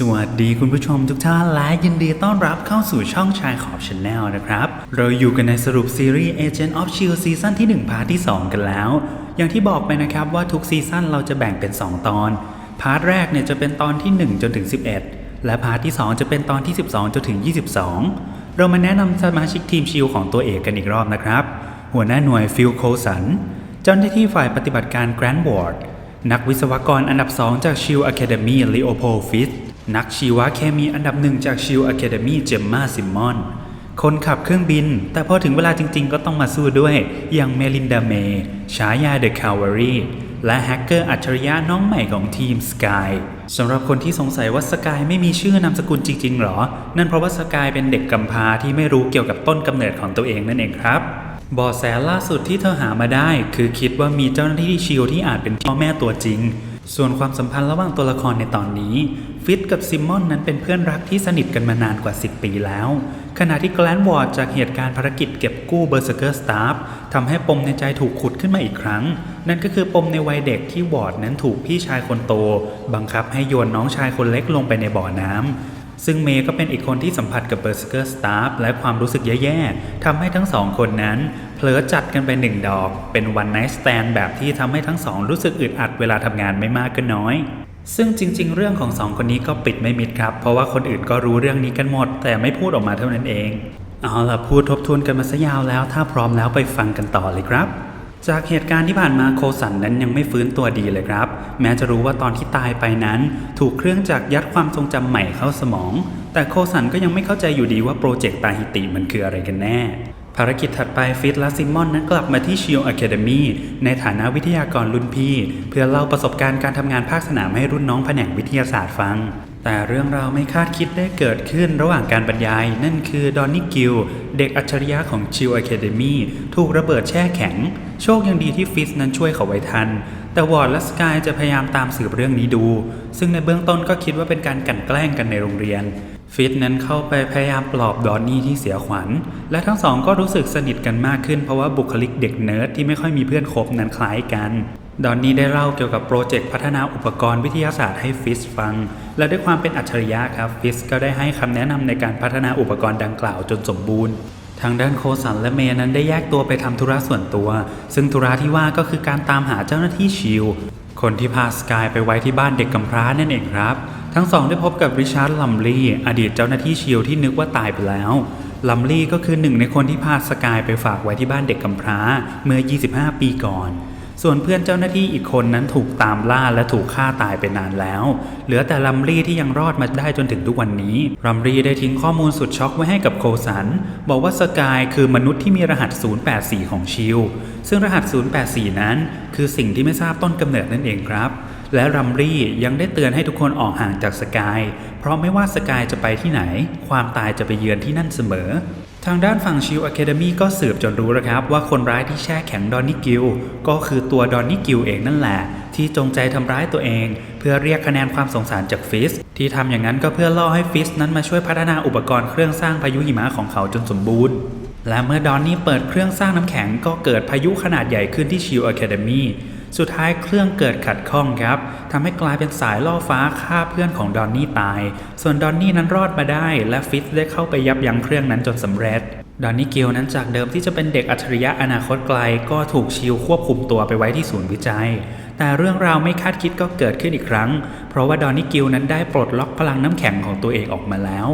สวัสดีคุณผู้ชมทุกท่านและยินดีต้อนรับเข้าสู่ช่องชายขอบช n แนลนะครับ เราอยู่กันในสรุปซีรีส์ Agent of Shield ซีซั่นที่ 1 พาร์ทที่ 2 กันแล้ว อย่างที่บอกไปนะครับว่าทุกซีซั่นเราจะแบ่งเป็น 2 ตอน พาร์ทแรกเนี่ยจะเป็นตอนที่ 1 จนถึง 11 และพาร์ทที่ 2 จะเป็นตอนที่ 12 จนถึง 22 เรามาแนะนำสมาชิกทีมชิลของตัวเอกกันอีกรอบนะครับ หัวหน้าหน่วยฟิลโคสันเจ้าหน้าที่ฝ่ายปฏิบัติการแกรนด์วอร์ดนักวิศวกรอันดับ 2 จากชิลอะคาเดมีลีโอโพฟิส นักชีวเคมีอันดับหนึ่งจากชิลอะคาเดมี่เจมมาซิมมอน คนขับเครื่องบิน แต่พอถึงเวลาจริง ๆ ก็ต้องมาสู้ด้วย อย่างเมลินดาเมย์ฉายาเดอะคาวารีและแฮกเกอร์อัจฉริยะน้องใหม่ของทีมสกายสำหรับคนที่สงสัยว่าสกายไม่มีชื่อนามสกุลจริง ๆ หรอ นั่นเพราะว่าสกายเป็นเด็กกำพร้าที่ไม่รู้เกี่ยวกับต้นกำเนิดของตัวเองนั่นเองครับเบาะแสล่าสุดที่เธอหามาได้ คือคิดว่ามีเจ้าหน้าที่ชิลที่อาจเป็นพ่อแม่ตัวจริง ส่วนความสัมพันธ์ระหว่างตัวละครในตอนนี้ ฟิตกับซิมมอนนั้นเป็นเพื่อนรักที่สนิทกันมานานกว่า 10 ปีแล้ว ขณะที่แกลนวอร์ดจากเหตุการณ์ภารกิจเก็บกู้เบอร์เซอร์เกอร์สตาฟทำให้ปมในใจถูกขุดขึ้นมาอีกครั้ง นั่นก็คือปมในวัยเด็กที่วอร์ดนั้นถูกพี่ชายคนโต บังคับให้โยนน้องชายคนเล็กลงไปในบ่อน้ำซึ่งเมย์ก็เป็นอีกคนที่สัมผัสกับเบอร์สเกอร์สตาฟและความรู้สึกแย่ๆทำให้ทั้งสองคนนั้น เผลอจัดกันไปหนึ่งดอกเป็นวันไนท์สแตนแบบที่ทำให้ทั้งสองรู้สึกอึดอัดเวลาทำงานไม่มากก็น้อย ซึ่งจริง ๆ เรื่องของสองคนนี้ก็ปิดไม่มิดครับ เพราะว่าคนอื่นก็รู้เรื่องนี้กันหมด แต่ไม่พูดออกมาเท่านั้นเอง เอาล่ะพูดทบทวนกันมาซะยาวแล้ว ถ้าพร้อมแล้วไปฟังกันต่อเลยครับจากเหตุการณ์ที่ผ่านมาโคสันนั้นยังไม่ฟื้นตัวดีเลยครับ แม้จะรู้ว่าตอนที่ตายไปนั้น ถูกเครื่องจักรยัดความทรงจำใหม่เข้าสมอง แต่โคสันก็ยังไม่เข้าใจอยู่ดีว่าโปรเจกต์ตาฮิติมันคืออะไรกันแน่ ภารกิจถัดไปฟิตและซิมมอนนั้นกลับมาที่ชิลอะคาเดมีในฐานะวิทยากรรุ่นพี่ เพื่อเล่าประสบการณ์การทำงานภาคสนามให้รุ่นน้องแผนกวิทยาศาสตร์ฟัง แต่เรื่องราวไม่คาดคิดได้เกิดขึ้นระหว่างการบรรยาย นั่นคือดอนนี่กิลเด็กอัจฉริยะของชิลอะคาเดมีถูกระเบิดแช่แข็ง โชคยังดีที่ฟิสนั้นช่วยเขาไว้ทัน แต่วอร์ดและสกายจะพยายามตามสืบเรื่องนี้ดู ซึ่งในเบื้องต้นก็คิดว่าเป็นการกลั่นแกล้งกันในโรงเรียน ฟิตนั้นเข้าไปพยายามปลอบดอนนี่ที่เสียขวัญ และทั้งสองก็รู้สึกสนิทกันมากขึ้นเพราะว่าบุคลิกเด็กเนิร์ดที่ไม่ค่อยมีเพื่อนคบนั้นคล้ายกัน ดอนนี่ได้เล่าเกี่ยวกับโปรเจกต์พัฒนาอุปกรณ์วิทยาศาสตร์ให้ฟิสฟัง และด้วยความเป็นอัจฉริยะครับฟิสก็ได้ให้คำแนะนำในการพัฒนาอุปกรณ์ดังกล่าวจนสมบูรณ์ทางด้านโคสันและเมย์นั้นได้แยกตัวไปทำธุระส่วนตัว ซึ่งธุระที่ว่าก็คือการตามหาเจ้าหน้าที่ชิลคนที่พาสกายไปไว้ที่บ้านเด็กกำพร้านั่นเองครับ ทั้งสองได้พบกับริชาร์ดลัมลีอดีตเจ้าหน้าที่เชิลที่นึกว่าตายไปแล้วลัมลีก็คือหนึ่งในคนที่พาสกายไปฝากไว้ที่บ้านเด็กกำพร้าเมื่อ 25 ปีก่อน ส่วนเพื่อนเจ้าหน้าที่อีกคนนั้นถูกตามล่าและถูกฆ่าตายไปนานแล้ว เหลือแต่ลัมรี่ที่ยังรอดมาได้จนถึงทุกวันนี้ลัมรี่ได้ทิ้งข้อมูลสุดช็อกไว้ให้กับโคสัน บอกว่าสกายคือมนุษย์ที่มีรหัส 084 ของชิลซึ่งรหัส 084 นั้น คือสิ่งที่ไม่ทราบต้นกำเนิดนั่นเองครับ และรัมรี่ยังได้เตือนให้ทุกคนออกห่างจากสกาย เพราะไม่ว่าสกายจะไปที่ไหน ความตายจะไปเยือนที่นั่นเสมอ ทางด้านฝั่งชิลอะคาเดมีก็สืบจนรู้แล้วครับ ว่าคนร้ายที่แช่แข็งดอนนี่กิลก็คือตัวดอนนี่กิลเองนั่นแหละ ที่จงใจทำร้ายตัวเอง เพื่อเรียกคะแนนความสงสารจากฟิสที่ทำอย่างนั้นก็เพื่อล่อให้ฟิสนั้นมาช่วยพัฒนาอุปกรณ์เครื่องสร้างพายุหิมะของเขาจนสมบูรณ์และเมื่อดอนนี่เปิดเครื่องสร้างน้ำแข็งก็เกิดพายุขนาดใหญ่ขึ้นที่ชิลอะคาเดมี สุดท้ายเครื่องเกิดขัดข้องครับทำให้กลายเป็นสายล่อฟ้าฆ่าเพื่อนของดอนนี่ตาย ส่วนดอนนี่นั้นรอดมาได้ และฟิตได้เข้าไปยับยั้งเครื่องนั้นจนสำเร็จดอนนี่กิลนั้นจากเดิมที่จะเป็นเด็กอัจฉริยะอนาคตไกลก็ถูกชิลควบคุมตัวไปไว้ที่ศูนย์วิจัย แต่เรื่องราวไม่คาดคิดก็เกิดขึ้นอีกครั้ง เพราะว่าดอนนี่กิลนั้นได้ปลดล็อกพลังน้ำแข็งของตัวเองออกมาแล้ว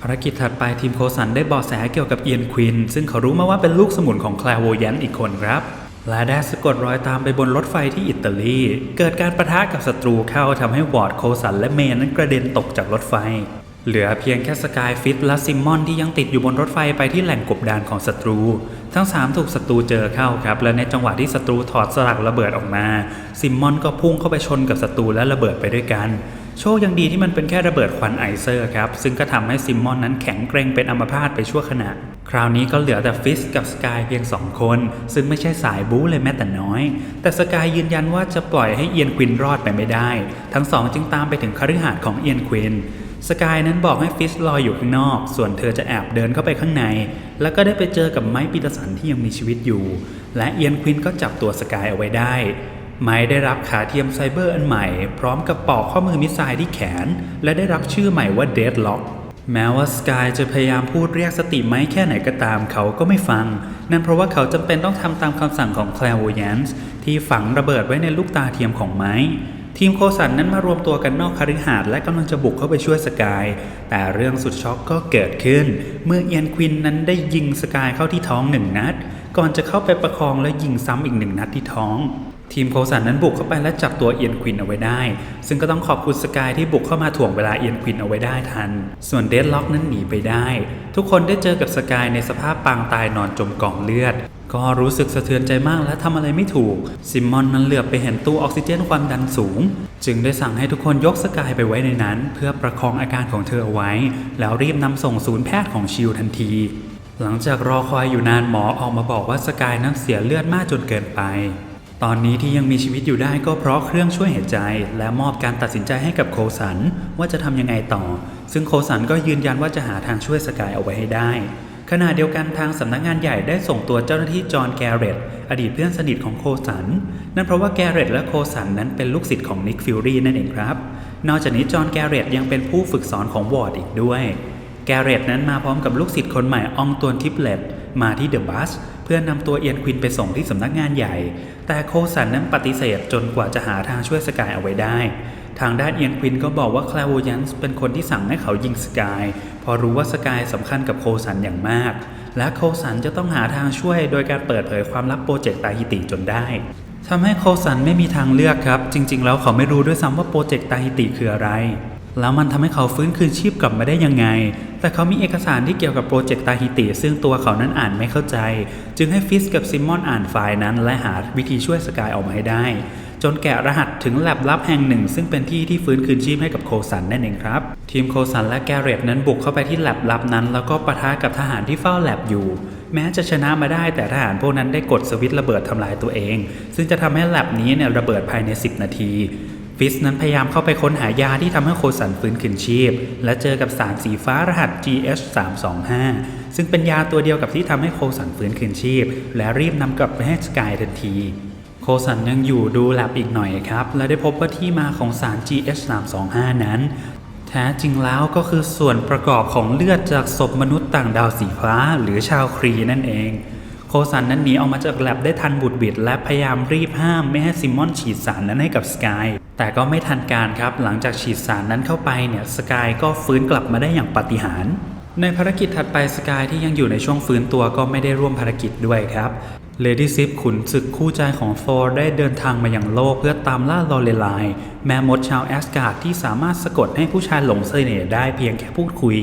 ภารกิจถัดไปทีมโคสันได้เบาะแสเกี่ยวกับเอียนควินซึ่งเขารู้มาว่าเป็นลูกสมุนของแคลโวยันอีกคนครับ ละได้สะกดรอยตามไปบนรถไฟที่อิตาลี เกิดการประทะกับศัตรูเข้าทำให้วอร์ดโคสันและเมนนั้นกระเด็นตกจากรถไฟ เหลือเพียงแค่สกายฟิตและซิมมอนที่ยังติดอยู่บนรถไฟไปที่แหล่งกบดานของศัตรู ทั้งสามถูกศัตรูเจอเข้าครับ และในจังหวะที่ศัตรูถอดสลักระเบิดออกมา ซิมมอนก็พุ่งเข้าไปชนกับศัตรูและระเบิดไปด้วยกัน โชคยังดีที่มันเป็นแค่ระเบิดควันไอเซอร์ครับซึ่งก็ทำให้ซิมมอนนั้นแข็งเกรงเป็นอัมพาตไปชั่วขณะ คราวนี้ก็เหลือแต่ฟิสกับสกายเพียงสองคน ซึ่งไม่ใช่สายบู๊เลยแม้แต่น้อย แต่สกายยืนยันว่าจะปล่อยให้เอียนควินรอดไปไม่ได้ ทั้งสองจึงตามไปถึงคฤหาสน์ของเอียนควินสกายนั้นบอกให้ฟิสรออยู่ข้างนอก ส่วนเธอจะแอบเดินเข้าไปข้างใน แล้วก็ได้ไปเจอกับไม้ปีตสันที่ยังมีชีวิตอยู่ และเอียนควินก็จับตัวสกายเอาไว้ได้ ไม้ได้รับขาเทียมไซเบอร์อันใหม่ พร้อมกับปอกข้อมือมิสไซล์ที่แขน และได้รับชื่อใหม่ว่าเดดล็อก แม้ว่าสกายจะพยายามพูดเรียกสติไม้แค่ไหนก็ตามเขาก็ไม่ฟัง นั่นเพราะว่าเขาจำเป็นต้องทำตามคำสั่งของแคลโวยันส์ที่ฝังระเบิดไว้ในลูกตาเทียมของไม้ ทีมโคสันนั้นมารวมตัวกันนอกคฤหาสน์และกำลังจะบุกเข้าไปช่วยสกาย แต่เรื่องสุดช็อกก็เกิดขึ้น เมื่อเอียนควินนั้นได้ยิงสกายเข้าที่ท้องหนึ่งนัด ก่อนจะเข้าไปประคองและยิงซ้ำอีกหนึ่งนัดที่ท้อง ทีมโคสันนั้นบุกเข้าไปและจับตัวเอียนควินเอาไว้ได้ ซึ่งก็ต้องขอบคุณสกายที่บุกเข้ามาถ่วงเวลาเอียนควินเอาไว้ได้ทัน ส่วนเดดล็อกนั้นหนีไปได้ ทุกคนได้เจอกับสกายในสภาพปางตายนอนจมกองเลือด ก็รู้สึกสะเทือนใจมากและทำอะไรไม่ถูก ซิมมอนนั้นเหลือบไปเห็นตู้ออกซิเจนความดันสูง จึงได้สั่งให้ทุกคนยกสกายไปไว้ในนั้น เพื่อประคองอาการของเธอเอาไว้ แล้วรีบนำส่งศูนย์แพทย์ของชิลทันทีหลังจากรอคอยอยู่นานหมอออกมาบอกว่าสกายนั้นเสียเลือดมากจนเกินไป ตอนนี้ที่ยังมีชีวิตอยู่ได้ก็เพราะเครื่องช่วยหายใจ และมอบการตัดสินใจให้กับโคสันว่าจะทำยังไงต่อ ซึ่งโคสันก็ยืนยันว่าจะหาทางช่วยสกายเอาไว้ให้ได้ขณะเดียวกันทางสำนักงานใหญ่ได้ส่งตัวเจ้าหน้าที่จอห์นแกเรตอดีตเพื่อนสนิทของโคสัน นั่นเพราะว่าแกเรตและโคสันนั้นเป็นลูกศิษย์ของนิกฟิลรีนั่นเองครับ นอกจากนี้จอห์นแกเรตยังเป็นผู้ฝึกสอนของวอร์ดอีกด้วย แกเรตนั้นมาพร้อมกับลูกศิษย์คนใหม่อองตวนทิปเลตมาที่เดอะบัสเพื่อนำตัวเอียนควินไปส่งที่สำนักงานใหญ่ แต่โคสันนั้นปฏิเสธจนกว่าจะหาทางช่วยสกายเอาไว้ได้ ทางด้านเอียนควินก็บอกว่าคลาโวยันส์เป็นคนที่สั่งให้เขายิงสกายพอรู้ว่าสกายสำคัญกับโคสันอย่างมาก และโคสันจะต้องหาทางช่วยโดยการเปิดเผยความลับโปรเจกต์ตาฮิติจนได้ทำให้โคสันไม่มีทางเลือกครับ จริง ๆ แล้วเขาไม่รู้ด้วยซ้ำว่าโปรเจกต์ตาฮิติคืออะไร แล้วมันทำให้เขาฟื้นคืนชีพกลับมาได้ยังไง แต่เขามีเอกสารที่เกี่ยวกับโปรเจกต์ตาฮิติ ซึ่งตัวเขานั้นอ่านไม่เข้าใจ จึงให้ฟิสกับซิมมอนอ่านไฟล์นั้น และหาวิธีช่วยสกายออกมาให้ได้ จนแกะรหัสถึงแลบลับแห่งหนึ่ง ซึ่งเป็นที่ที่ฟื้นคืนชีพให้กับโคสันนั่นเองครับ ทีมโคสันและแกเรตนั้นบุกเข้าไปที่แลบลับนั้น แล้วก็ปะทะกับทหารที่เฝ้าแลบอยู่ แม้จะชนะมาได้แต่ทหารพวกนั้นได้กดสวิตช์ระเบิดทำลายตัวเอง ซึ่งจะทำให้แลบนี้เนี่ยระเบิดภายใน 10 นาที ฟิสนั้นพยายามเข้าไปค้นหายาที่ทำให้โคสันฟื้นคืนชีพ และเจอกับสารสีฟ้ารหัส GH 3 2 5 ซึ่งเป็นยาตัวเดียวกับที่ทำให้โคสันฟื้นคืนชีพ และรีบนำกลับไปให้สกายทันที โคสันยังอยู่ดูแลบอีกหน่อยครับ และได้พบว่าที่มาของสาร GH 3 2 5 นั้น แท้จริงแล้วก็คือส่วนประกอบของเลือดจากศพมนุษย์ต่างดาวสีฟ้า หรือชาวครีนั่นเอง โคสันนั้นหนีออกมาจากแลบได้ทันบุดบิด และพยายามรีบห้ามไม่ให้ซิมมอนฉีดสารนั้นให้กับสกายแต่ก็ไม่ทันการครับ หลังจากฉีดสารนั้นเข้าไปเนี่ยสกายก็ฟื้นกลับมาได้อย่างปาฏิหาริย์ในภารกิจถัดไปสกายที่ยังอยู่ในช่วงฟื้นตัวก็ไม่ได้ร่วมภารกิจด้วยครับ เลดี้ซิฟขุนศึกคู่ใจของโฟร์ได้เดินทางมาอย่างโลกเพื่อตามล่าลอเรไลน์แม่มดชาวแอสการ์ดที่สามารถสะกดให้ผู้ชายหลงเสน่ห์ได้เพียงแค่พูดคุย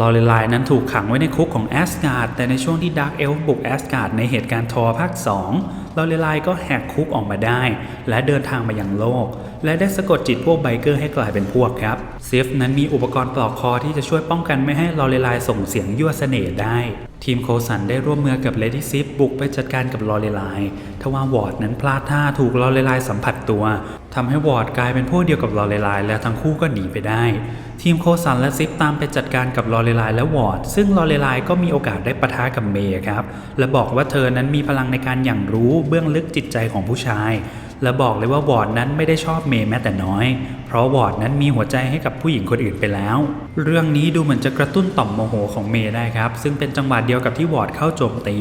ลอเรไลายนั้นถูกขังไว้ในคุกของแอสการ์ดแต่ในช่วงที่ดาร์กเอลฟ์บุกแอสการ์ดในเหตุการณ์ทอภาค 2 ลอเรไลน์ก็แหกคุกออกมาได้ และเดินทางมายังโลก และได้สะกดจิตพวกไบเกอร์ให้กลายเป็นพวกครับซิฟนั้นมีอุปกรณ์ปลอกคอที่จะช่วยป้องกันไม่ให้ลอเรไลน์ส่งเสียงยั่วเสน่ห์ได้ ทีมโคสันได้ร่วมมือกับเลดี้ซิฟบุกไปจัดการกับลอเรไลน์ทว่าวอร์ดนั้นพลาดท่าถูกลอเรไลน์สัมผัสตัวทำให้วอร์ดกลายเป็นพวกเดียวกับลอเรไลน์และทั้งคู่ก็หนีไปได้ ทีมโคสันและซิฟตามไปจัดการกับลอเรลน์และวอร์ด ซึ่งลอเรลน์ก็มีโอกาสได้ปะทะกับเมย์ครับ และบอกว่าเธอนั้นมีพลังในการอย่างรู้เบื้องลึกจิตใจของผู้ชาย และบอกเลยว่าวอร์ดนั้นไม่ได้ชอบเมย์แม้แต่น้อย เพราะวอร์ดนั้นมีหัวใจให้กับผู้หญิงคนอื่นไปแล้ว เรื่องนี้ดูเหมือนจะกระตุ้นต่อมโมโหของเมย์ได้ครับ ซึ่งเป็นจังหวะเดียวกับที่วอร์ดเข้าโจมตี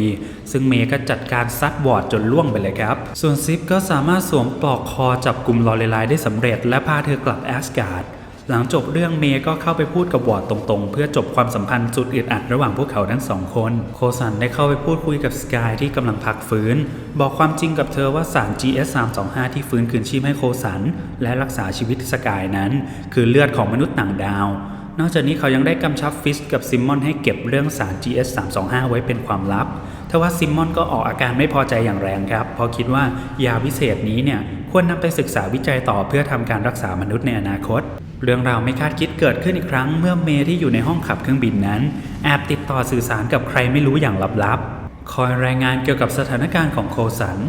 ซึ่งเมย์ก็จัดการซัดวอร์ดจนล่วงไปเลยครับ ส่วนซิฟก็สามารถสวมปลอกคอจับกลุ่มลอเรลน์ได้สำเร็จ และพาเธอกลับแอสการ์ด หลังจบเรื่องเมย์ก็เข้าไปพูดกับวอร์ดตรงๆ เพื่อจบความสัมพันธ์สุดอึดอัดระหว่างพวกเขาทั้งสองคน โคสันได้เข้าไปพูดคุยกับสกายที่กำลังพักฟื้น บอกความจริงกับเธอว่าสาร GS 325 ที่ฟื้นคืนชีพให้โคสัน และรักษาชีวิตสกายนั้น คือเลือดของมนุษย์ต่างดาว นอกจากนี้เขายังได้กำชับฟิสกับซิมมอนให้เก็บเรื่องสาร GS 325 ไว้เป็นความลับ ทว่าซิมมอนก็ออกอาการไม่พอใจอย่างแรงครับเพราะคิดว่ายาวิเศษนี้เนี่ยควรนำไปศึกษาวิจัยต่อเพื่อทำการรักษามนุษย์ในอนาคต เรื่องราวไม่คาดคิดเกิดขึ้นอีกครั้งเมื่อเมย์ที่อยู่ในห้องขับเครื่องบินนั้นแอบติดต่อสื่อสารกับใครไม่รู้อย่างลับๆ คอยรายงานเกี่ยวกับสถานการณ์ของโคสัน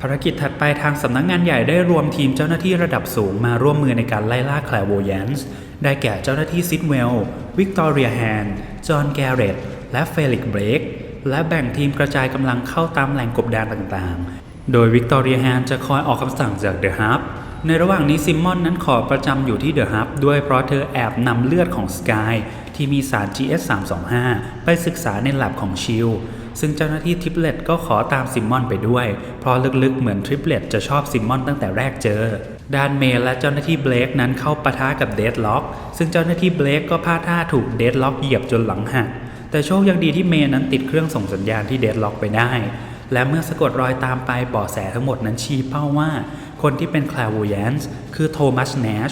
ภารกิจถัดไปทางสำนักงงานใหญ่ได้รวมทีมเจ้าหน้าที่ระดับสูงมาร่วมมือในการไล่ล่าแคลโวยันส์ได้แก่เจ้าหน้าที่ซิดเวลวิกตอเรียแฮนจอห์นแกเรตและเฟลิกเบรก และแบ่งทีมกระจายกำลังเข้าตามแหล่งกบดานต่างๆ โดยวิกตอเรียแฮนจะคอยออกคำสั่งจากเดอะฮับในระหว่างนี้ซิมมอนนั้นขอประจำอยู่ที่เดอะฮับด้วยเพราะเธอแอบนำเลือดของสกายที่มีสาร GS 3 2 5 ไปศึกษาในแลบของชิลซึ่งเจ้าหน้าที่ทริปเลตก็ขอตามซิมมอนไปด้วย เพราะลึกๆเหมือนทริปเลตจะชอบซิมมอนตั้งแต่แรกเจอ ด้านเมย์และเจ้าหน้าที่เบลกนั้นเข้าปะทะกับเดดล็อก ซึ่งเจ้าหน้าที่เบลกก็พลาดท่าถูกเดดล็อกเหยียบจนหลังหัก แต่โชคยังดีที่เมย์นั้นติดเครื่องส่งสัญญาณที่เดดล็อกไปได้ และเมื่อสะกดรอยตามไปบ่อแสทั้งหมดนั้นชี้เป้าว่า คนที่เป็นคลาวูแยนส์คือโทมัสเนช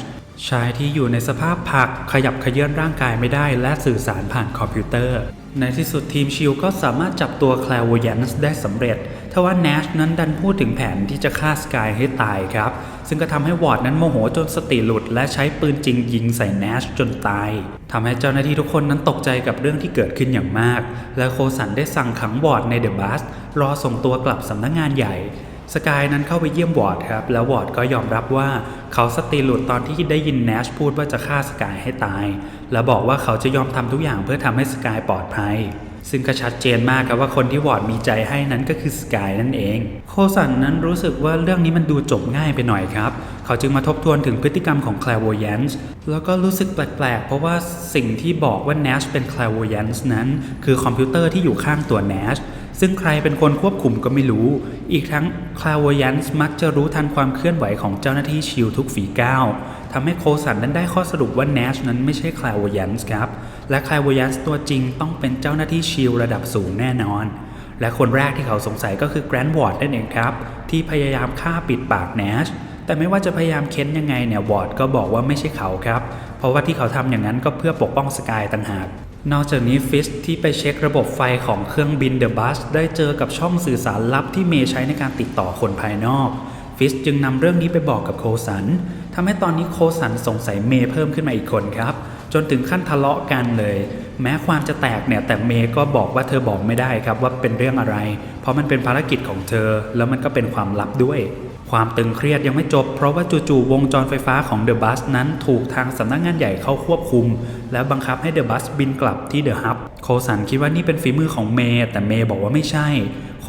ชายที่อยู่ในสภาพผักขยับเขยื้อนร่างกายไม่ได้ และสื่อสารผ่านคอมพิวเตอร์ ในที่สุดทีมชิลก็สามารถจับตัวคลาวูแอนส์ได้สำเร็จ ทว่า Nash นั้นดันพูดถึงแผนที่จะฆ่าสกายให้ตายครับ ซึ่งก็ทำให้วอร์ดนั้นโมโหจนสติหลุด และใช้ปืนจริงยิงใส่ Nash จนตายทำให้เจ้าหน้าที่ทุกคนนั้นตกใจกับเรื่องที่เกิดขึ้นอย่างมาก และโคสันได้สั่งขังวอร์ดในเดอะบัสรอส่งตัวกลับสำนักงงานใหญ่สกายนั้นเข้าไปเยี่ยมวอร์ดครับ แล้ววอร์ดก็ยอมรับว่าเขาสติหลุดตอนที่ได้ยินแนชพูดว่าจะฆ่าสกายให้ตาย และบอกว่าเขาจะยอมทำทุกอย่างเพื่อทำให้สกายปลอดภัย ซึ่งก็ชัดเจนมากครับว่าคนที่วอร์ดมีใจให้นั้นก็คือสกายนั่นเอง โคสันนั้นรู้สึกว่าเรื่องนี้มันดูจบง่ายไปหน่อยครับ เขาจึงมาทบทวนถึงพฤติกรรมของ clairvoyance แล้วก็รู้สึกแปลกๆ เพราะว่าสิ่งที่บอกว่า Nash เป็น clairvoyance นั้น คือคอมพิวเตอร์ที่อยู่ข้างตัว Nash ซึ่งใครเป็นคนควบคุมก็ไม่รู้ อีกทั้ง clairvoyance มักจะรู้ทันความเคลื่อนไหวของเจ้าหน้าที่ชิลทุกฝีก้าว ทำให้โคสันนั้นได้ข้อสรุปว่า Nash นั้นไม่ใช่ clairvoyance ครับ และ clairvoyance ตัวจริงต้องเป็นเจ้าหน้าที่ชิลระดับสูงแน่นอน และคนแรกที่เขาสงสัยก็คือแกรนด์วอร์ดนั่นเองครับ ที่พยายามฆ่าปิดปาก Nash แต่ไม่ว่าจะพยายามเค้นยังไงเนี่ยวอร์ดก็บอกว่าไม่ใช่เขาครับ เพราะว่าที่เขาทำอย่างนั้นก็เพื่อปกป้องสกายต่างหากนอกจากนี้ฟิสที่ไปเช็คระบบไฟของเครื่องบินเดอะบัสได้เจอกับช่องสื่อสารลับที่เมย์ใช้ในการติดต่อคนภายนอก ฟิสจึงนำเรื่องนี้ไปบอกกับโคสันทำให้ตอนนี้โคสันสงสัยเมย์เพิ่มขึ้นมาอีกคนครับ จนถึงขั้นทะเลาะกันเลย แม้ความจะแตกเนี่ยแต่เมย์ก็บอกว่าเธอบอกไม่ได้ครับว่าเป็นเรื่องอะไร เพราะมันเป็นภารกิจของเธอ แล้วมันก็เป็นความลับด้วยความตึงเครียดยังไม่จบเพราะว่าจู่ๆวงจรไฟฟ้าของเดอะบัสนั้นถูกทางสำนักงานใหญ่เข้าควบคุม แล้วบังคับให้เดอะบัสบินกลับที่เดอะฮับ โคสันคิดว่านี่เป็นฝีมือของเมย์แต่เมย์บอกว่าไม่ใช่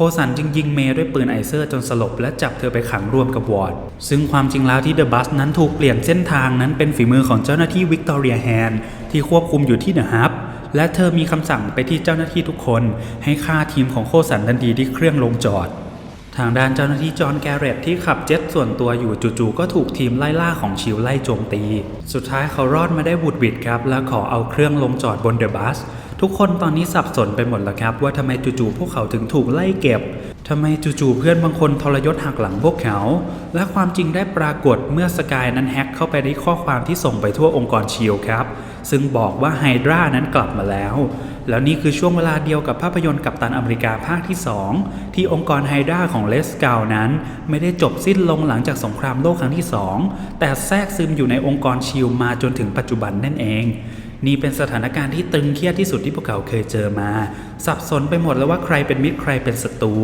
คสันจึงยิงเมย์ด้วยปืนไอเซอร์จนสลบ และจับเธอไปขังรวมกับวอร์ด ซึ่งความจริงแล้วที่เดอะบัสนั้นถูกเปลี่ยนเส้นทางนั้นเป็นฝีมือของเจ้าหน้าที่วิกตอเรียแฮนที่ควบคุมอยู่ที่เดอะฮับและเธอมีคำสั่งไปที่เจ้าหน้าที่ทุกคน ให้ฆ่าทีมของโคสันทันทีที่เครื่องลงจอด ทางด้านเจ้าหน้าที่จอห์นแกเรตที่ขับเจ็ตส่วนตัวอยู่จู่ๆก็ถูกทีมไล่ล่าของชิลไล่โจมตี สุดท้ายเขารอดมาได้บุดบิดครับ และขอเอาเครื่องลงจอดบนเดอะบัส ทุกคนตอนนี้สับสนไปหมดแล้วครับ ว่าทำไมจู่ๆพวกเขาถึงถูกไล่เก็บทำไมจู่ๆเพื่อนบางคนทรยศหักหลังพวกเขา และความจริงได้ปรากฏเมื่อสกายนั้นแฮ็กเข้าไปในข้อความที่ส่งไปทั่วองค์กรชิลครับ ซึ่งบอกว่าไฮดรานั้นกลับมาแล้ว แล้วนี่คือช่วงเวลาเดียวกับภาพยนตร์กัปตันอเมริกาภาคที่ 2 ที่องค์กรไฮดราของเลสกาวนั้น ไม่ได้จบสิ้นลงหลังจากสงครามโลกครั้งที่ 2 แต่แทรกซึมอยู่ในองค์กรชิลมาจนถึงปัจจุบันนั่นเอง นี่เป็นสถานการณ์ที่ตึงเครียดที่สุดที่พวกเขาเคยเจอมา สับสนไปหมดแล้วว่าใครเป็นมิตรใครเป็นศัตรู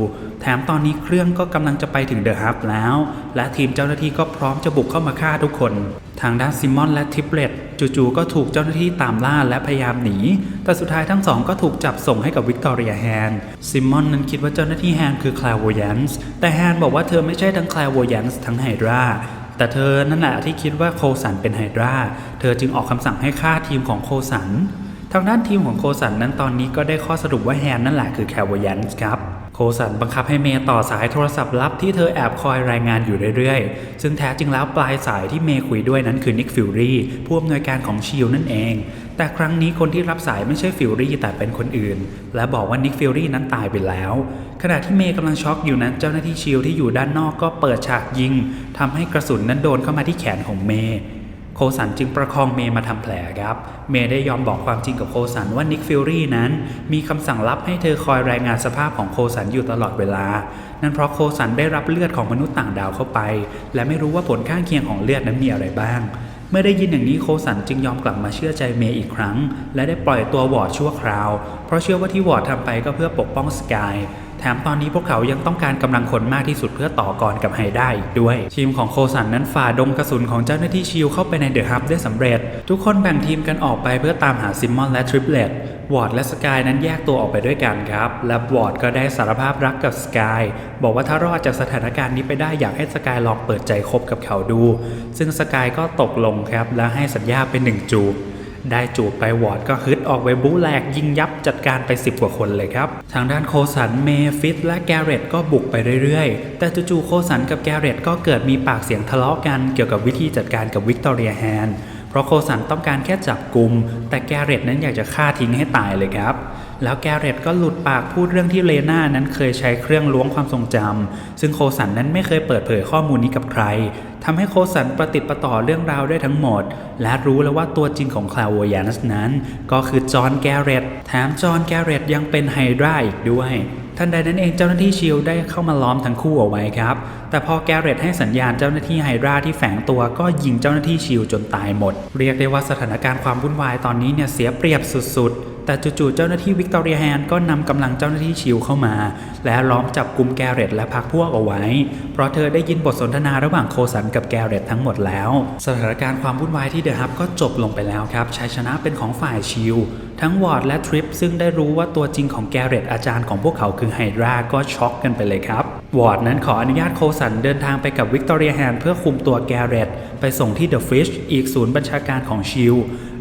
แถมตอนนี้เครื่องก็กำลังจะไปถึงเดอะฮับแล้ว และทีมเจ้าหน้าที่ก็พร้อมจะบุกเข้ามาฆ่าทุกคน ทางด้านซิมอนและทิปเลตจู่ๆก็ถูกเจ้าหน้าที่ตามล่าและพยายามหนี แต่สุดท้ายทั้งสองก็ถูกจับส่งให้กับวิกตอเรียแฮนซิมอนนั้นคิดว่าเจ้าหน้าที่แฮนคือคลาว o ยันส์แต่แฮนบอกว่าเธอไม่ใช่ทั้งคลาว o ยันส์ทั้งไฮดรา แต่เธอนั่นแหละที่คิดว่าโคสันเป็นไฮดราเธอจึงออกคำสั่งให้ฆ่าทีมของโคสัน ทางด้านทีมของโคสันนั้นตอนนี้ก็ได้ข้อสรุปว่าแฮนนั่นแหละคือแคลวยันส์ครับโคสันบังคับให้เมย์ต่อสายโทรศัพท์ลับที่เธอแอบคอยรายงานอยู่เรื่อยๆ ซึ่งแท้จริงแล้วปลายสายที่เมย์คุยด้วยนั้นคือนิกฟิลลี่ผู้อำนวยการของชิลนั่นเอง แต่ครั้งนี้คนที่รับสายไม่ใช่ฟิลลี่แต่เป็นคนอื่น และบอกว่านิกฟิลลี่นั้นตายไปแล้ว ขณะที่เมย์กำลังช็อกอยู่นั้นเจ้าหน้าที่ชิลที่อยู่ด้านนอกก็เปิดฉากยิงทำให้กระสุนนั้นโดนเข้ามาที่แขนของเมย์โคสันจึงประคองเมย์มาทำแผลครับ เมย์ได้ยอมบอกความจริงกับโคสันว่านิกฟิลลี่นั้น มีคำสั่งลับให้เธอคอยรายงานสภาพของโคสันอยู่ตลอดเวลา นั่นเพราะโคสันได้รับเลือดของมนุษย์ต่างดาวเข้าไป และไม่รู้ว่าผลข้างเคียงของเลือดนั้นมีอะไรบ้าง เมื่อได้ยินอย่างนี้โคสันจึงยอมกลับมาเชื่อใจเมย์อีกครั้ง และได้ปล่อยตัววอร์ดชั่วคราว เพราะเชื่อว่าที่วอร์ดทำไปก็เพื่อปกป้องสกายแถมตอนนี้พวกเขายังต้องการกำลังคนมากที่สุดเพื่อต่อกรกับไฮได้อีกด้วย ทีมของโคสันนั้นฝ่าดงกระสุนของเจ้าหน้าที่ชิลเข้าไปในเดอะฮับได้สำเร็จ ทุกคนแบ่งทีมกันออกไปเพื่อตามหาซิมมอนและทริปเลต วอร์ดและสกายนั้นแยกตัวออกไปด้วยกันครับ และวอร์ดก็ได้สารภาพรักกับสกายบอกว่าถ้ารอดจากสถานการณ์นี้ไปได้อยากให้สกายลองเปิดใจคบกับเขาดู ซึ่งสกายก็ตกลงครับ และให้สัญญาเป็นหนึ่งจูบได้จูบไปวอร์ดก็ฮึดออกไปบู๊แหลกยิงยับจัดการไป 10 กว่าคนเลยครับ ทางด้านโคสันเมฟิตและแกเรตก็บุกไปเรื่อยๆ แต่จู่ๆโคสันกับแกเรตก็เกิดมีปากเสียงทะเลาะกันเกี่ยวกับวิธีจัดการกับวิกตอเรียแฮน ราะโคสันต้องการแค่จับกลุ่มแต่แกเรตนั้นอยากจะฆ่าทิ้งให้ตายเลยครับ แล้วแกเรตก็หลุดปากพูดเรื่องที่เลน่านั้นเคยใช้เครื่องล้วงความทรงจำซึ่งโคสันนั้นไม่เคยเปิดเผยข้อมูลนี้กับใครทำให้โคสันประติดประต่อเรื่องราวได้ทั้งหมด และรู้แล้วว่าตัวจริงของคลาวโวยานัสนั้น ก็คือจอห์นแกเรตแถมจอห์นแกเรตยังเป็นไฮดราอีกด้วย ทันใดนั้นเองเจ้าหน้าที่ชิลได้เข้ามาล้อมทั้งคู่เอาไว้ครับ แต่พอแกเรตให้สัญญาณเจ้าหน้าที่ไฮราที่แฝงตัวก็ยิงเจ้าหน้าที่ชิลจนตายหมด เรียกได้ว่าสถานการณ์ความวุ่นวายตอนนี้เนี่ยเสียเปรียบสุดๆ แต่จู่ๆเจ้าหน้าที่วิกตอเรียแฮนก็นำกำลังเจ้าหน้าที่ชิลเข้ามา และล้อมจับกลุ่มแกเรตและพักพวกเอาไว้ เพราะเธอได้ยินบทสนทนาระหว่างโคสันกับแกเรตทั้งหมดแล้ว สถานการณ์ความวุ่นวายที่เดอะฮับก็จบลงไปแล้วครับชัยชนะเป็นของฝ่ายชิลทั้งวอร์ดและทริปซึ่งได้รู้ว่าตัวจริงของแกเรตอาจารย์ของพวกเขาคือไฮดราก็ช็อกกันไปเลยครับ วอร์ดนั้นขออนุญาตโคสันเดินทางไปกับวิกตอเรียแฮนเพื่อคุมตัวแกเรตไปส่งที่เดอะฟิชอีกศูนย์บัญชาการของชิล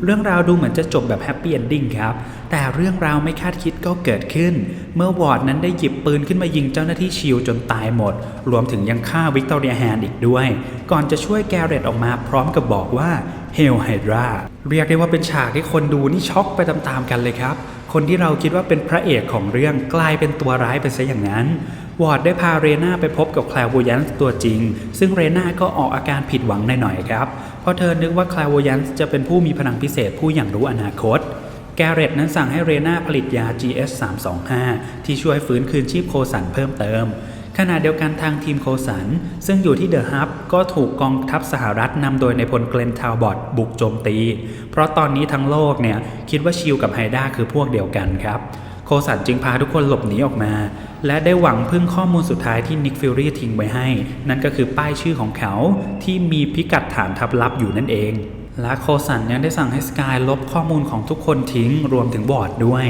เรื่องราวดูเหมือนจะจบแบบแฮปปี้เอนดิ้งครับ แต่เรื่องราวไม่คาดคิดก็เกิดขึ้น เมื่อวอร์ดนั้นได้หยิบปืนขึ้นมายิงเจ้าหน้าที่ชิลจนตายหมด รวมถึงยังฆ่าวิกตอเรียแฮนอีกด้วย ก่อนจะช่วยแกเรตออกมาพร้อมกับบอกว่าเฮลไฮดราเรียกได้ว่าเป็นฉากที่คนดูนี่ช็อกไปตามๆกันเลยครับ คนที่เราคิดว่าเป็นพระเอกของเรื่องกลายเป็นตัวร้ายไปซะอย่างนั้น วอร์ดได้พาเรนาไปพบกับแคลร์โวยันส์ตัวจริง ซึ่งเรนาก็ออกอาการผิดหวังหน่อยๆครับ เพราะเธอนึกว่าแคลร์โวยันส์จะเป็นผู้มีพลังพิเศษผู้อย่างรู้อนาคต แกเรตนั้นสั่งให้เรนาผลิตยา GS 325 ที่ช่วยฟื้นคืนชีพโคสันเพิ่มเติม ขณะเดียวกันทางทีมโคสัน ซึ่งอยู่ที่เดอะฮับก็ถูกกองทัพสหรัฐนำโดยในพลเกรนทาวบอตบุกโจมตี เพราะตอนนี้ทั้งโลกเนี่ยคิดว่าชิลกับไฮด้าคือพวกเดียวกันครับโคสันจึงพาทุกคนหลบหนีออกมา และได้หวังพึ่งข้อมูลสุดท้ายที่นิกฟิลลี่ทิ้งไว้ให้ นั่นก็คือป้ายชื่อของเขาที่มีพิกัดฐานทับลับอยู่นั่นเองและโคสันยังได้สั่งให้สกายลบข้อมูลของทุกคนทิ้งรวมถึงบอร์ดด้วย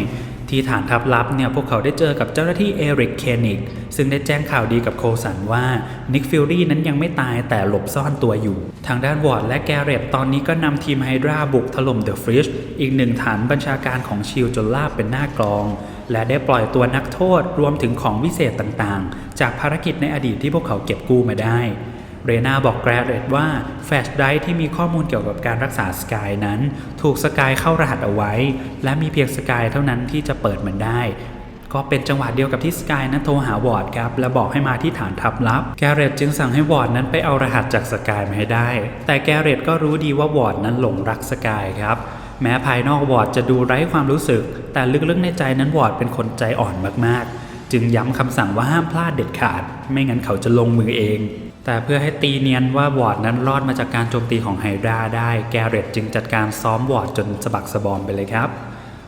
ที่ฐานทัพลับเนี่ยพวกเขาได้เจอกับเจ้าหน้าที่เอริกเคนิกซึ่งได้แจ้งข่าวดีกับโคสันว่านิกฟิลลี่นั้นยังไม่ตายแต่หลบซ่อนตัวอยู่ ทางด้านวอร์ดและแกเรตตอนนี้ก็นำทีมไฮดราบุกถล่มเดอะฟริชอีกหนึ่งฐานบัญชาการของชิลจนลาบเป็นหน้ากลอง และได้ปล่อยตัวนักโทษรวมถึงของวิเศษต่างๆ จากภารกิจในอดีตที่พวกเขาเก็บกู้มาได้ เรนาบอกแกรเรตว่าแฟลชไดร์ที่มีข้อมูลเกี่ยวกับการรักษาสกายนั้น ถูกสกายเข้ารหัสเอาไว้ และมีเพียงสกายเท่านั้นที่จะเปิดมันได้ก็เป็นจังหวะเดียวกับที่สกายนั้นโทรหาวอร์ดครับ และบอกให้มาที่ฐานทัพลับ แกเรตจึงสั่งให้วอร์ดนั้นไปเอารหัสจากสกายมาให้ได้ แต่แกเรตก็รู้ดีว่าวอร์ดนั้นหลงรักสกายครับ แม้ภายนอกวอร์ดจะดูไร้ความรู้สึก แต่ลึกๆในใจนั้นวอร์ดเป็นคนใจอ่อนมากๆ จึงย้ำคำสั่งว่าห้ามพลาดเด็ดขาด ไม่งั้นเขาจะลงมือเอง แต่เพื่อให้ตีเนียนว่าวอร์ดนั้นรอดมาจากการโจมตีของไฮดราได้แกเรตจึงจัดการซ้อมวอร์ดจนสะบักสะบอมไปเลยครับ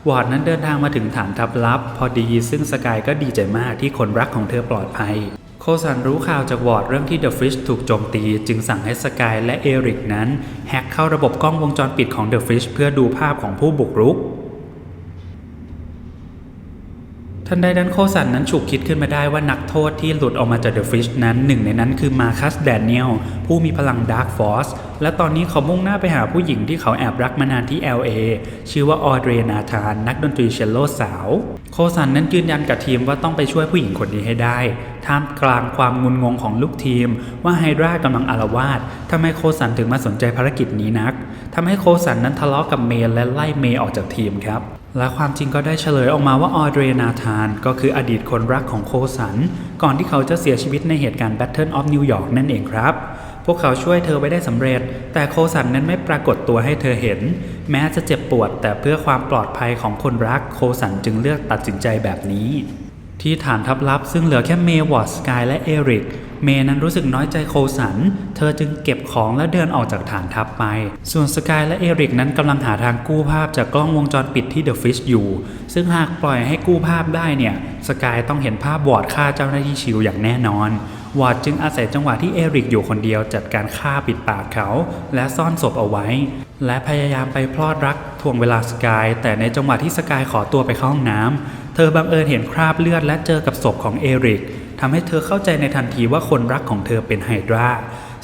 วอร์ดนั้นเดินทางมาถึงฐานทัพลับ พอดีซึ่งสกายก็ดีใจมากที่คนรักของเธอปลอดภัย โคสันรู้ข่าวจากวอร์ดเรื่องที่เดอะฟริชถูกโจมตี จึงสั่งให้สกายและเอริกนั้น แฮกเข้าระบบกล้องวงจรปิดของเดอะฟริชเพื่อดูภาพของผู้บุกรุก ทันใดนั้นโคสันนั้นฉุกคิดขึ้นมาได้ว่านักโทษที่หลุดออกมาจากเดอะฟิชนั้นหนึ่งในนั้นคือมาคัสแดเนียลผู้มีพลังดาร์กฟอสและตอนนี้เขามุ่งหน้าไปหาผู้หญิงที่เขาแอบรักมานานที่ LA ชื่อว่าออเดรนาธาน นักดนตรีเชลโลสาว โคสันนั้นยืนยันกับทีมว่าต้องไปช่วยผู้หญิงคนนี้ให้ได้ ท่ามกลางความงุนงงของลูกทีม ว่าไฮดรากำลังอารวาสทำไมโคสันถึงมาสนใจภารกิจนี้นักทำให้โคสันนั้นทะเลาะกับเมย์และไล่เมย์ออกจากทีมครับ และความจริงก็ได้เฉลยออกมาว่าออเดรนาธาน ก็คืออดีตคนรักของโคสัน ก่อนที่เขาจะเสียชีวิตในเหตุการณ์ Battle of New York นั่นเองครับ พวกเขาช่วยเธอไว้ได้สำเร็จ แต่โคสันนั้นไม่ปรากฏตัวให้เธอเห็น แม้จะเจ็บปวด แต่เพื่อความปลอดภัยของคนรักโคสันจึงเลือกตัดสินใจแบบนี้ ที่ฐานทัพลับซึ่งเหลือแค่เมย์วอร์ดสกายและเอริก เมย์นั้นรู้สึกน้อยใจโคสัน เธอจึงเก็บของและเดินออกจากฐานทัพไป ส่วนสกายและเอริกนั้นกำลังหาทางกู้ภาพจากกล้องวงจรปิดที่เดอะฟิชอยู่ ซึ่งหากปล่อยให้กู้ภาพได้เนี่ย สกายต้องเห็นภาพวอร์ดฆ่าเจ้าหน้าที่ชิวอย่างแน่นอน วอร์ดจึงอาศัยจังหวะที่เอริกอยู่คนเดียวจัดการฆ่าปิดปากเขา และซ่อนศพเอาไว้ และพยายามไปพลอดรักทวงเวลาสกาย แต่ในจังหวะที่สกายขอตัวไปเข้าห้องน้ำ เธอบังเอิญเห็นคราบเลือดและเจอกับศพของเอริกทำให้เธอเข้าใจในทันทีว่าคนรักของเธอเป็นไฮดรา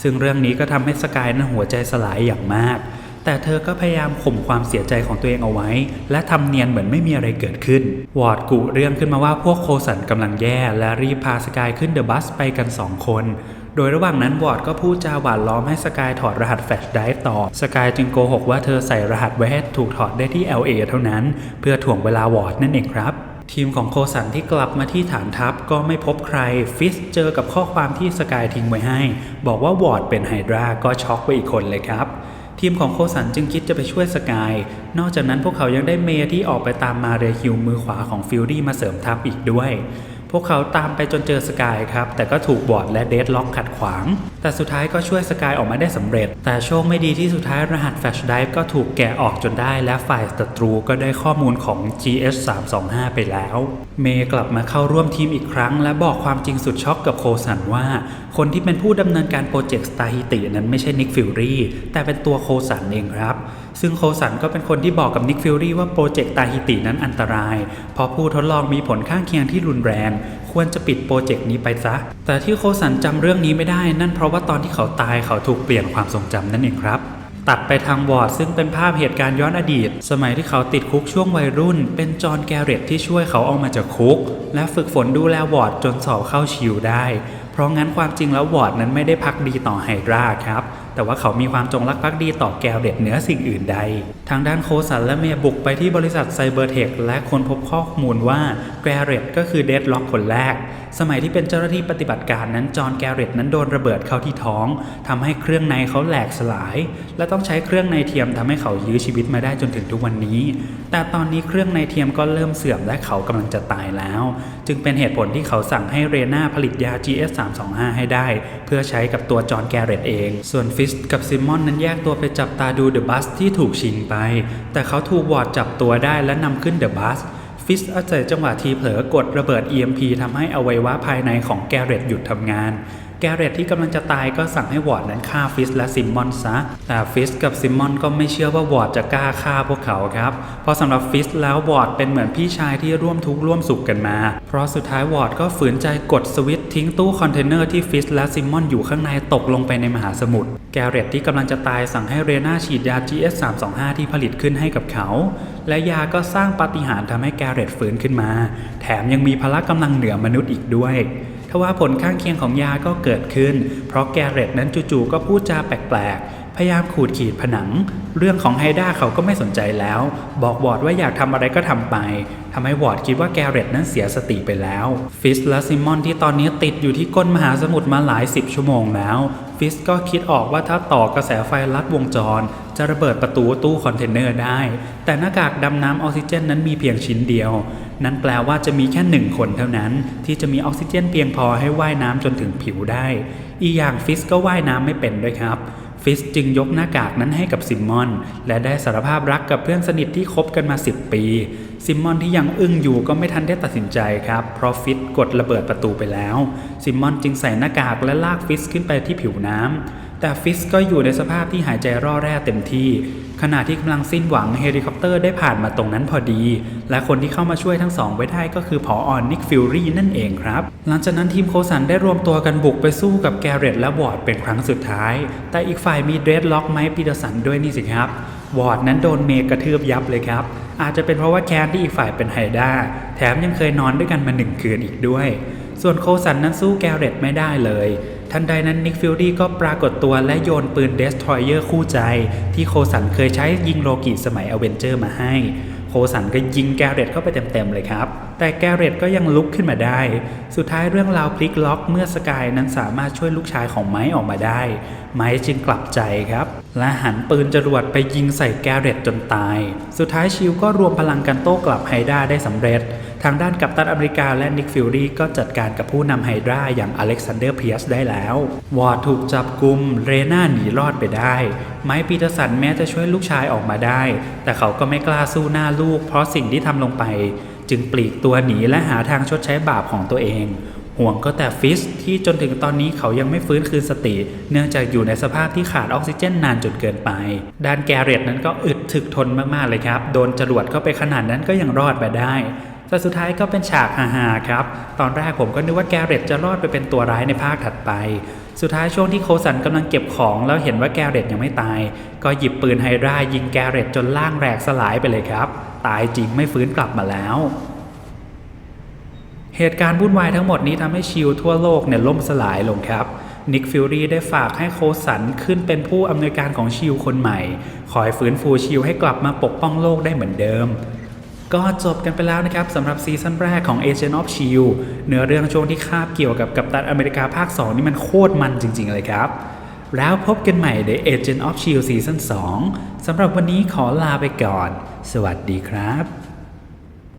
ซึ่งเรื่องนี้ก็ทำให้สกายนั้นหัวใจสลายอย่างมาก แต่เธอก็พยายามข่มความเสียใจของตัวเองเอาไว้ และทำเนียนเหมือนไม่มีอะไรเกิดขึ้น วอร์ดกุเรื่องขึ้นมาว่าพวกโคสันกำลังแย่ และรีบพาสกายขึ้นเดอะบัสไปกัน2คนโดยระหว่างนั้นวอร์ดก็พูดจาหวานล้อมให้สกายถอดรหัสแฟลชไดฟ์ต่อ สกายจึงโกหกว่าเธอใส่รหัสไว้ให้ถูกถอดได้ที่ LA เท่านั้น เพื่อถ่วงเวลาวอร์ดนั่นเองครับ ทีมของโคสันที่กลับมาที่ฐานทัพก็ไม่พบใคร ฟิสเจอกับข้อความที่สกายทิ้งไว้ให้ บอกว่าวอร์ดเป็นไฮดราก็ช็อกไปอีกคนเลยครับทีมของโคสันจึงคิดจะไปช่วยสกาย นอกจากนั้นพวกเขายังได้เมย์ที่ออกไปตามมาเรฮิวมือขวาของฟิลลี่มาเสริมทัพอีกด้วย พวกเขาตามไปจนเจอสกายครับ แต่ก็ถูกบอดและเดดล็อกขัดขวาง แต่สุดท้ายก็ช่วยสกายออกมาได้สำเร็จ แต่โชคไม่ดีที่สุดท้ายรหัสแฟลชไดฟ์ก็ถูกแกะออกจนได้ และฝ่ายศัตรูก็ได้ข้อมูลของ GS 325 ไปแล้ว เมย์กลับมาเข้าร่วมทีมอีกครั้ง และบอกความจริงสุดช็อกกับโคสันว่า คนที่เป็นผู้ดำเนินการโปรเจกต์สตาฮิตินั้นไม่ใช่นิกฟิลลี่แต่เป็นตัวโคสันเองครับ ซึ่งโคสันก็เป็นคนที่บอกกับนิกฟิลลี่ว่าโปรเจกต์ตาฮิตินั้นอันตราย เพราะผู้ทดลองมีผลข้างเคียงที่รุนแรง ควรจะปิดโปรเจกต์นี้ไปซะ แต่ที่โคสันจำเรื่องนี้ไม่ได้ นั่นเพราะว่าตอนที่เขาตายเขาถูกเปลี่ยนความทรงจำนั่นเองครับตัดไปทางวอร์ดซึ่งเป็นภาพเหตุการณ์ย้อนอดีต สมัยที่เขาติดคุกช่วงวัยรุ่น เป็นจอห์นแกเรตที่ช่วยเขาออกมาจากคุก และฝึกฝนดูแลวอร์ดจนสอบเข้าชิวได้ เพราะงั้นความจริงแล้ววอร์ดนั้นไม่ได้พักดีต่อไฮดราครับ แต่ว่าเขามีความจงรักภักดีต่อแกเรตเหนือสิ่งอื่นใด ทางด้านโคสันและเมียบุกไปที่บริษัทไซเบอร์เทคและค้นพบข้อมูลว่าแกเรตก็คือเดดล็อกคนแรก สมัยที่เป็นเจ้าหน้าที่ปฏิบัติการนั้นจอห์นแกเรตนั้นโดนระเบิดเข้าที่ท้องทำให้เครื่องในเขาแหลกสลาย และต้องใช้เครื่องในเทียมทำให้เขายื้อชีวิตมาได้จนถึงทุกวันนี้ แต่ตอนนี้เครื่องในเทียมก็เริ่มเสื่อมและเขากำลังจะตายแล้ว จึงเป็นเหตุผลที่เขาสั่งให้เรนาผลิตยา GS 325 ให้ได้ เพื่อใช้กับตัวจอห์นแกเรตเอง ส่วนฟิิสกับซิมมอนนั้นแยกตัวไปจับตาดูเดอะบัสที่ถูกชิงไป แต่เขาถูกวอร์ดจับตัวได้และนำขึ้นเดอะบัสฟิสอาศัยจังหวะทีเผลอกดระเบิด EMP ทำให้อวัยวะภายในของแกเรตหยุดทำงาน แกเรตที่กำลังจะตายก็สั่งให้วอร์ดนั้นฆ่าฟิสและซิมมอนซะ แต่ฟิสกับซิมมอนก็ไม่เชื่อว่าวอร์ดจะกล้าฆ่าพวกเขาครับ เพราะสำหรับฟิสแล้ววอร์ดเป็นเหมือนพี่ชายที่ร่วมทุกข์ร่วมสุขกันมา เพราะสุดท้ายวอร์ดก็ฝืนใจกดสวิตช์ทิ้งตู้คอนเทนเนอร์ที่ฟิสและซิมมอนอยู่ข้างในตกลงไปในมหาสมุทร แกเรตที่กำลังจะตายสั่งให้เรนาฉีดยา GS 325 ที่ผลิตขึ้นให้กับเขา และยาก็สร้างปาฏิหาริย์ทำให้แกเรตฟื้นขึ้นมา แถมยังมีพละกำลังเหนือมนุษย์อีกด้วยทว่าผลข้างเคียงของยาก็เกิดขึ้น เพราะแกเรตนั้นจู่ๆก็พูดจาแปลกๆ พยายามขูดขีดผนัง เรื่องของไฮด้าเขาก็ไม่สนใจแล้ว บอกวอร์ดว่าอยากทำอะไรก็ทำไปทำให้วอร์ดคิดว่าแกเรตนั้นเสียสติไปแล้ว ฟิสและซิมอนที่ตอนนี้ติดอยู่ที่ก้นมหาสมุทรมาหลายสิบชั่วโมงแล้ว ฟิสก็คิดออกว่าถ้าต่อกระแสไฟลัดวงจร จะระเบิดประตูตู้คอนเทนเนอร์ได้ แต่หน้ากากดำน้ำออกซิเจนนั้นมีเพียงชิ้นเดียว นั่นแปลว่าจะมีแค่หนึ่งคนเท่านั้น ที่จะมีออกซิเจนเพียงพอให้ว่ายน้ำจนถึงผิวได้ อีอย่างฟิสก็ว่ายน้ำไม่เป็นด้วยครับ ฟิสจึงยกหน้ากากนั้นให้กับซิมมอน และได้สารภาพรักกับเพื่อนสนิทที่คบกันมา 10 ปี ซิมมอนที่ยังอึ้งอยู่ก็ไม่ทันได้ตัดสินใจครับเพราะฟิสกดระเบิดประตูไปแล้ว ซิมมอนจึงใส่หน้ากากและลากฟิสขึ้นไปที่ผิวน้ำ แต่ฟิสก็อยู่ในสภาพที่หายใจร่อแร่เต็มที่ ขณะที่กำลังสิ้นหวังเฮลิคอปเตอร์ได้ผ่านมาตรงนั้นพอดี และคนที่เข้ามาช่วยทั้งสองไว้ได้ก็คือผอออนนิกฟิลลี่นั่นเองครับ หลังจากนั้นทีมโคสันได้รวมตัวกันบุกไปสู้กับแกเรตและวอร์ดเป็นครั้งสุดท้าย แต่อีกฝ่ายมีเดรดล็อกไมค์ปีเตอร์สันด้วยนี่สิครับวอร์ดนั้นโดนเมกกระทืบยับเลยครับ อาจจะเป็นเพราะว่าแคนที่อีกฝ่ายเป็นไฮด้าแถมยังเคยนอนด้วยกันมาหนึ่งคืนอีกด้วย ส่วนโคสันนั้นสู้แกเรตไม่ได้เลย ทันใดนั้นนิกฟิลดี้ก็ปรากฏตัวและโยนปืนเดสทรอยเออร์คู่ใจ ที่โคสันเคยใช้ยิงโลกิสมัยอเวนเจอร์มาให้ โคสันก็ยิงแกเรตเข้าไปเต็มๆเลยครับ แต่แกเรตก็ยังลุกขึ้นมาได้ สุดท้ายเรื่องราวพลิกล็อกเมื่อสกายนั้นสามารถช่วยลูกชายของไม้ออกมาได้ ไม้จึงกลับใจครับ และหันปืนจรวดไปยิงใส่แกเรตจนตาย สุดท้ายชิลก็รวมพลังกันโต้กลับไฮด้าได้สำเร็จ ทางด้านกัปตันอเมริกาและนิกฟิลลี่ก็จัดการกับผู้นำไฮดราอย่างอเล็กซานเดอร์เพียสได้แล้ว วอร์ดถูกจับกุม เรน่าหนีรอดไปได้ ไมค์ปีเตอร์สันแม้จะช่วยลูกชายออกมาได้ แต่เขาก็ไม่กล้าสู้หน้าลูก เพราะสิ่งที่ทำลงไป จึงปลีกตัวหนีและหาทางชดใช้บาปของตัวเองห่วงก็แต่ฟิสที่จนถึงตอนนี้เขายังไม่ฟื้นคืนสติ เนื่องจากอยู่ในสภาพที่ขาดออกซิเจนนานจนเกินไป ด้านแกเรตนั้นก็อึดถึกทนมากๆเลยครับ โดนจรวดเข้าไปขนาดนั้นก็ยังรอดมาได้ แต่สุดท้ายก็เป็นฉากฮาๆครับ ตอนแรกผมก็นึกว่าแกเรตจะรอดไปเป็นตัวร้ายในภาคถัดไป สุดท้ายช่วงที่โคสันกำลังเก็บของแล้วเห็นว่าแกเรตยังไม่ตาย ก็หยิบปืนไฮดรายิงแกเรตจนล่างแหลกสลายไปเลยครับ ตายจริงไม่ฟื้นกลับมาแล้วเหตุการณ์วุ่นวายทั้งหมดนี้ทำให้ชิลทั่วโลกเนี่ยล่มสลายลงครับ นิกฟิลรีได้ฝากให้โคสันขึ้นเป็นผู้อำนวยการของชิลคนใหม่ คอยฟื้นฟูชิลให้กลับมาปกป้องโลกได้เหมือนเดิม ก็จบกันไปแล้วนะครับสำหรับซีซั่นแรกของ Agent of Shield เนื้อเรื่องช่วงที่คาบเกี่ยวกับกัปตันอเมริกาภาค 2 นี่มันโคตรมันจริง ๆ เลยครับ แล้วพบกันใหม่ใน Agent of Shield ซีซั่น2สำหรับวันนี้ขอลาไปก่อน สวัสดีครับ